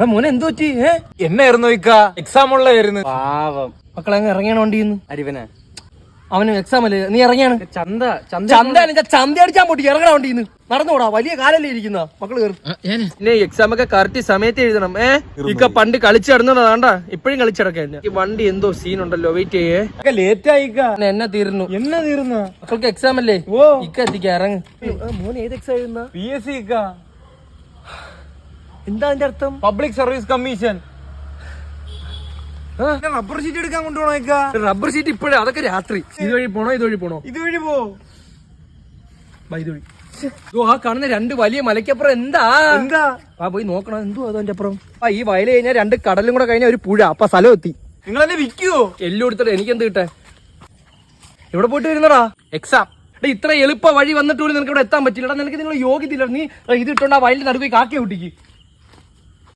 മോനെ എന്തു പറ്റി? ഏ? എന്നായിരുന്നു ഇക്ക എക്സാം ഉള്ളായിരുന്നു പാവം. മക്കളെ അങ്ങ് ഇറങ്ങിയാണ് വണ്ടിന്ന് അരിവനെ. അവന് എക്സാം അല്ലേ? നീ ഇറങ്ങിയാണ്? ചന്ത ചന്ത ചന്ത ചന്ത അടിച്ചാൻ പോട്ടി. ഇറങ്ങണ വണ്ടിന്ന് നടന്നുകൂടാ വലിയ കാലല്ലേ ഇരിക്കുന്ന. മക്കൾ കയറി. പിന്നെ എക്സാം ഒക്കെ കറക്റ്റ് സമയത്ത് എഴുതണം. ഏ? ഇക്ക പണ്ട് കളിച്ചു വേണ്ട ഇപ്പഴും കളിച്ചിടക്കാൻ ഈ വണ്ടി എന്തോ സീൻ ഉണ്ടല്ലോ വെയിറ്റ് ചെയ്യേ. ലേറ്റ് ആയിക്ക എന്നെ തീർന്നു. എന്നാ തീർന്നു? മക്കൾക്ക് എക്സാം അല്ലേ? ഓ. ഇക്ക എത്തിക്കാ ഇറങ്ങ്. മോൻ ഏത് എക്സാം എഴുതുന്ന? പി എസ് സി ഇക്ക. എന്താ അതിന്റെ അർത്ഥം? Public service commission rubber sheet എടുക്കാൻ കൊണ്ടുപോണേക്കാ റബ്ബർ ഷീറ്റ് ഇപ്പോഴേ അതൊക്കെ രാത്രി. ഇതുവഴി പോണോ ഇതുവഴി പോണോ? ഇതുവഴി പോ. ഇതുവഴി. ആ കാണുന്ന രണ്ട് വലിയ മലയ്ക്കപ്പുറം എന്താ? എന്താ? ആ പോയി നോക്കണം എന്തോ അതിന്റെ അപ്പുറം. ആ ഈ വയൽ കഴിഞ്ഞാൽ രണ്ട് കടലും കൂടെ കഴിഞ്ഞാൽ ഒരു പുഴ അപ്പൊ സ്ഥലം എത്തി. നിങ്ങൾ എന്നെ വിൽക്കുവോ? എല്ലാം എടുത്തിട്ട് എനിക്ക് എന്ത് കിട്ടേ എവിടെ പോയിട്ട് വരുന്നടാ? എക്സാം ഇത്ര എളുപ്പ വഴി വന്നിട്ട് പോലും നിനക്ക് ഇവിടെ എത്താൻ പറ്റില്ല നിനക്ക് നിങ്ങൾ യോഗ്യത്തില്ല നീ ഇത് ഇട്ടോണ്ട് ആ വയലിന്റെ നടുക്ക് കാക്കിയ കുട്ടിക്ക്.